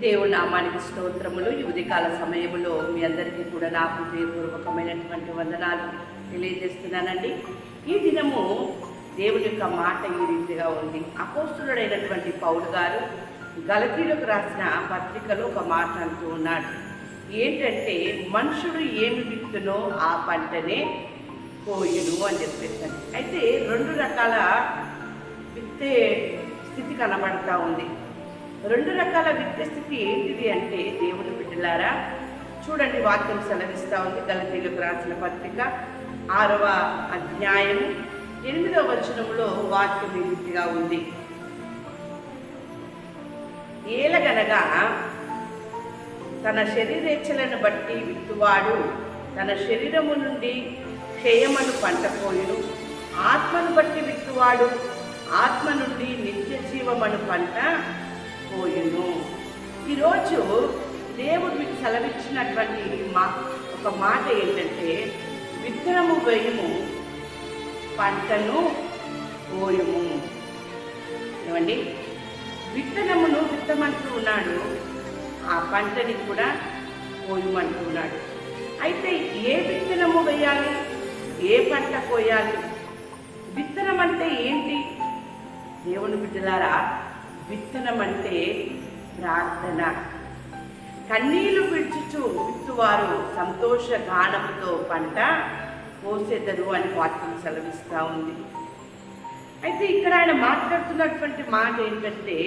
దేవుడి నామానికి స్తోత్రములు. యువతికాల సమయంలో మీ అందరికీ కూడా నా హృదయపూర్వకమైనటువంటి వందనాలు తెలియజేస్తున్నానండి. ఈ దినము దేవుని యొక్క మాట ఈ రీతిగా ఉంది. అపోస్తుడైనటువంటి పౌలు గారు గలతీలకు రాసిన పత్రికలో ఒక మాట అంటూ ఉన్నాడు. ఏంటంటే మనుషుడు ఏమి విత్తునో ఆ పంటనే కోయును అని చెప్పేసాను అయితే రెండు రకాల విత్తే స్థితి కనబడతా ఉంది. రెండు రకాల విద్య స్థితి ఏంటిది అంటే దేవుని బిడ్డలారా చూడండి వాక్యం సెలవిస్తూ ఉంది గలతీలకు రాసిన పత్రిక ఆరవ అధ్యాయం ఎనిమిదవ వచనంలో వాక్యం ఈ రీతిగా ఉంది. ఏలగనగా తన శరీరేచ్ఛలను బట్టి విత్తువాడు తన శరీరము నుండి క్షయమను పంటపోయును. ఆత్మను బట్టి విత్తువాడు ఆత్మ నుండి నిత్య జీవమను పంట పోయును. ఈరోజు దేవుడు మీకు సెలవిచ్చినటువంటి మా ఒక మాట ఏంటంటే విత్తనము వేయము పంటను పోయము. ఏమండి? విత్తనమును విత్తమంటూ ఉన్నాడు ఆ పంటని కూడా పోయమంటూ ఉన్నాడు. అయితే ఏ విత్తనము వేయాలి? ఏ పంట కోయాలి విత్తనం అంటే ఏంటి? దేవుని బిడ్డలారా విత్తనం అంటే ప్రార్థన. కన్నీళ్ళు విడుచుచు విత్తువారు సంతోష గానంతో పంట కోసేదరు అని వాక్యం సెలవిస్తూ ఉంది. అయితే ఇక్కడ ఆయన మాట్లాడుతున్నటువంటి మాట ఏంటంటే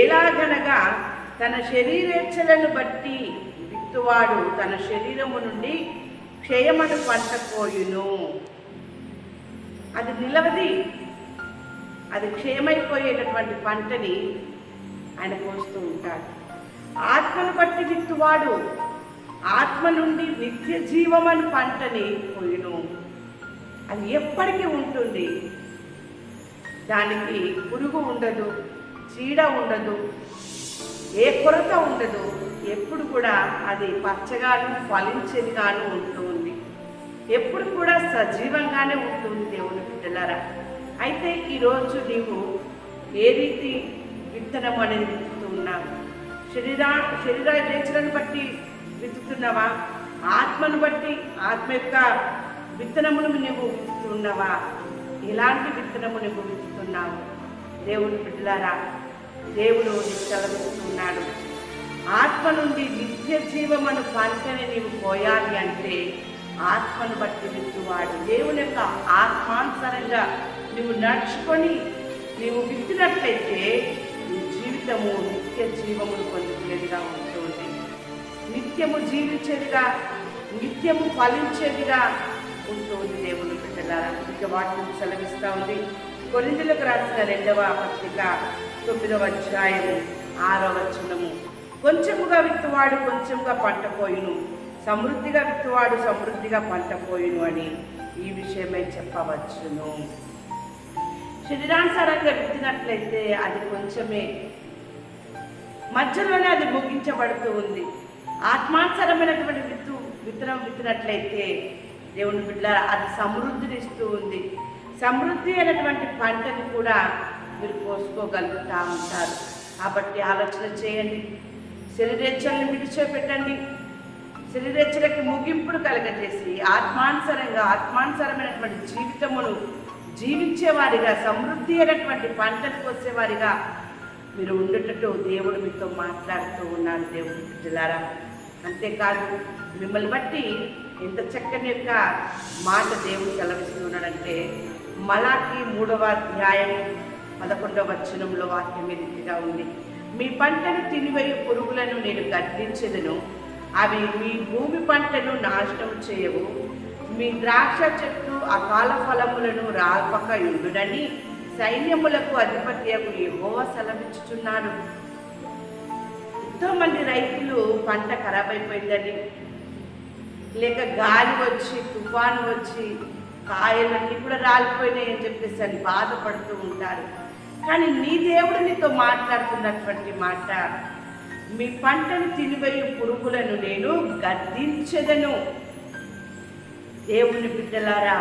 ఎలాగనగా తన శరీరేచ్ఛలను బట్టి విత్తువాడు తన శరీరము నుండి క్షయమను పంట కోయును. అది నిలవది అది క్షేమైపోయేటటువంటి పంటని ఆయన కోస్తూ ఉంటాడు. ఆత్మను బట్టి విత్తువాడు ఆత్మ నుండి నిత్య జీవమని పంటని పోయును అది ఎప్పటికీ ఉంటుంది. దానికి పురుగు ఉండదు చీడ ఉండదు ఏ కొరత ఉండదు. ఎప్పుడు కూడా అది పచ్చగాను ఫలించేదిగాను ఉంటుంది ఎప్పుడు కూడా సజీవంగానే ఉంటుంది దేవుని బిడ్డలారా. అయితే ఈరోజు నీవు ఏ రీతి విత్తనం అనేది విత్తుతూ ఉన్నావు శరీరా శరీర నేచరను బట్టి విత్తుతున్నావా? ఆత్మను బట్టి ఆత్మ యొక్క విత్తనమును నువ్వు విత్తుతున్నావా? ఎలాంటి విత్తనము నువ్వు విత్తుతున్నావు? దేవుని బిడ్డలారా దేవుడు నీకు సెలవిస్తున్నాడు ఆత్మ నుండి నిత్య జీవమను పంటని నీవు పోయాలి అంటే ఆత్మను బట్టి విత్తువాడు. దేవుని యొక్క ఆత్మానుసరంగా నువ్వు నడుచుకొని నీవు విత్తినట్లయితే నీ జీవితము నిత్య జీవమును పొందుకునేదిగా ఉంటుంది నిత్యము జీవించేదిగా నిత్యము ఫలించేదిగా ఉంటుంది దేవుని బిడ్డలారా. ఇక వాటిని సెలవిస్తూ ఉంది. కొరిందులకు రాసిన రెండవ పత్రిక తొమ్మిదవ అధ్యాయము ఆరవ వచనము. కొంచెముగా విత్తువాడు కొంచెముగా పంట పోయిను. సమృద్ధిగా విత్తువాడు సమృద్ధిగా పంట పోయిను అని ఈ విషయమై చెప్పవచ్చును. శరీరానుసారంగా విత్తినట్లయితే అది కొంచెమే. మధ్యలోనే అది ముగించబడుతూ ఉంది. ఆత్మానుసరమైనటువంటి విత్తు విత్తనం విత్తినట్లయితే దేవుని బిడ్డ అది సమృద్ధినిస్తూ ఉంది. సమృద్ధి అయినటువంటి పంటని కూడా మీరు పోసుకోగలుగుతూ ఉంటారు. కాబట్టి ఆలోచన చేయండి. శరీరేచ్ఛలను విడిచిపెట్టండి. శరీరేచ్ఛలకి ముగింపును కలగజేసి ఆత్మానుసరంగా ఆత్మానుసరమైనటువంటి జీవితమును జీవించేవారిగా సమృద్ధి అయినటువంటి పంటను కోసేవారిగా మీరు ఉండేటట్టు దేవుడు మీతో మాట్లాడుతూ ఉన్నాడు దేవుడు బిడ్డలారా. అంతేకాదు మిమ్మల్ని బట్టి ఎంత చక్కని యొక్క మాట దేవుడు సెలవిస్తున్నాడంటే మలాకి మూడవ అధ్యాయం పదకొండవ వచనంలో వాక్యం ఈ రీతిగా ఉంది. మీ పంటను తినివేయు పురుగులను నేను గర్తించదును అవి మీ భూమి పంటను నాశనం చేయవు. మీ ద్రాక్ష చెట్టు అకాల ఫలములను రాల్పక ఉండునని సైన్యములకు అధిపత్యకు ఏవో సెలవిచ్చుచున్నాడు. ఎంతో మంది రైతులు పంట ఖరాబ్ అయిపోయిందని లేక గాలి వచ్చి తుఫాను వచ్చి కాయలన్నీ కూడా రాలిపోయినాయి అని చెప్పేసి అని బాధపడుతూ ఉంటారు. కానీ నీ దేవుడు నీతో మాట్లాడుతున్నటువంటి మాట మీ పంటను తినివేయు పురుగులను నేను గద్దించదను. దేవుని బిడ్డలారా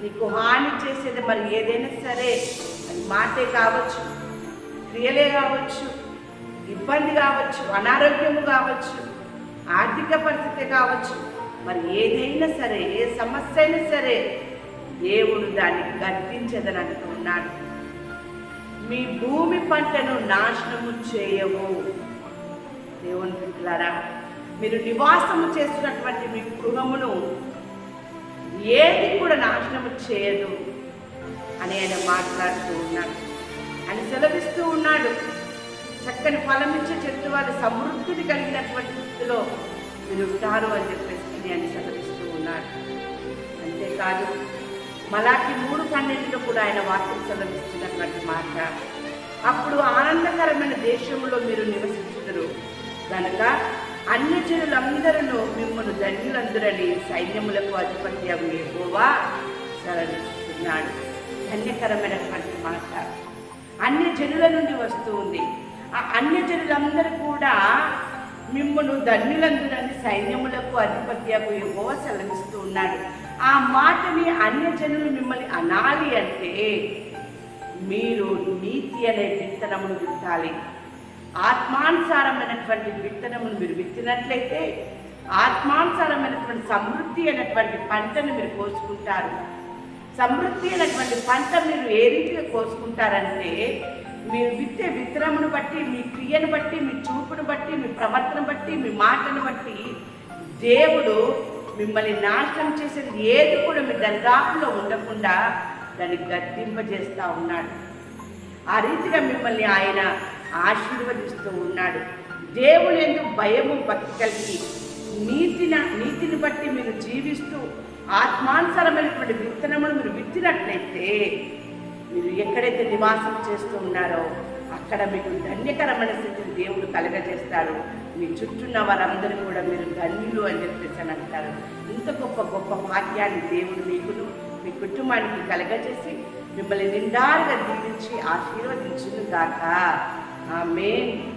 నీకు హాని చేసేది మరి ఏదైనా సరే మాటే కావచ్చు క్రియలే కావచ్చు ఇబ్బంది కావచ్చు అనారోగ్యము కావచ్చు ఆర్థిక పరిస్థితి కావచ్చు మరి ఏదైనా సరే ఏ సమస్య అయినా సరే దేవుడు దాన్ని గద్దించదని అంటున్నాడు మీ భూమి పంటను నాశనము చేయవు. దేవుని బిడ్డలారా మీరు నివాసము చేస్తున్నటువంటి మీ గృహమును ఏది కూడా నాశనము చేయదు అని ఆయన మాట్లాడుతూ ఉన్నాడు. ఆయన సెలవిస్తూ ఉన్నాడు. చక్కని ఫలమిచ్చే చెట్టు వారి సమృద్ధిని కలిగినటువంటి స్థితిలో మీరు ఉంటారు అని చెప్పేసి ఆయన సెలవిస్తూ ఉన్నాడు. అంతేకాదు మలాకి మూడు పన్నెండులో కూడా ఆయన వాక్యం సెలవిస్తున్నటువంటి మాట. అప్పుడు ఆనందకరమైన దేశంలో మీరు నివసించుదురు. కనుక అన్ని జనులందరూ మిమ్మల్ని ధన్యులందరని సైన్యములకు అధిపత్యం అవి ఎక్కువగా సెలవిస్తున్నాడు. ధన్యకరమైనటువంటి మాట. అన్ని జనుల నుండి వస్తూ ఉంది. ఆ అన్ని జనులందరూ కూడా మిమ్మల్ని ధన్యులందరని సైన్యములకు అధిపత్యకు ఏవో సెలవిస్తూ ఉన్నాడు. ఆ మాటని అన్య జనులు మిమ్మల్ని అనాలి అంటే మీరు నీతి అనే విత్తనమును విత్తాలి. ఆత్మానుసారమైనటువంటి విత్తనమును మీరు విత్తినట్లయితే ఆత్మానుసారమైనటువంటి సమృద్ధి అనేటువంటి పంటను మీరు కోసుకుంటారు. సమృద్ధి అయినటువంటి పంట మీరు ఏ రీతిగా కోసుకుంటారంటే మీరు విత్తే విత్తనమును బట్టి మీ క్రియను బట్టి మీ చూపును బట్టి మీ ప్రవర్తన బట్టి మీ మాటను బట్టి దేవుడు మిమ్మల్ని నాశనం చేసేది ఏది కూడా మీ దరిదాపులో ఉండకుండా దాన్ని గద్దింపజేస్తూ ఉన్నాడు. ఆ రీతిగా మిమ్మల్ని ఆయన ఆశీర్వదిస్తూ ఉన్నాడు. దేవుని ఎందుకు భయము భక్తి కలిగి నీతిన నీతిని బట్టి మీరు జీవిస్తూ ఆత్మానుసారమైనటువంటి విత్తనమును మీరు విత్తినట్లయితే మీరు ఎక్కడైతే నివాసం చేస్తూ ఉన్నారో అక్కడ మీకు ధన్యకరమైన స్థితిని దేవుడు కలగజేస్తాడు మీ చుట్టూన్న వారందరూ కూడా మీరు ధన్యులు అని చెప్పేసి అని అంటారు. ఇంత గొప్ప గొప్ప వాక్యాన్ని దేవుడు మీకును మీ కుటుంబానికి కలగజేసి మిమ్మల్ని నిండారుగా దీవించి ఆశీర్వదించును గాక Amém.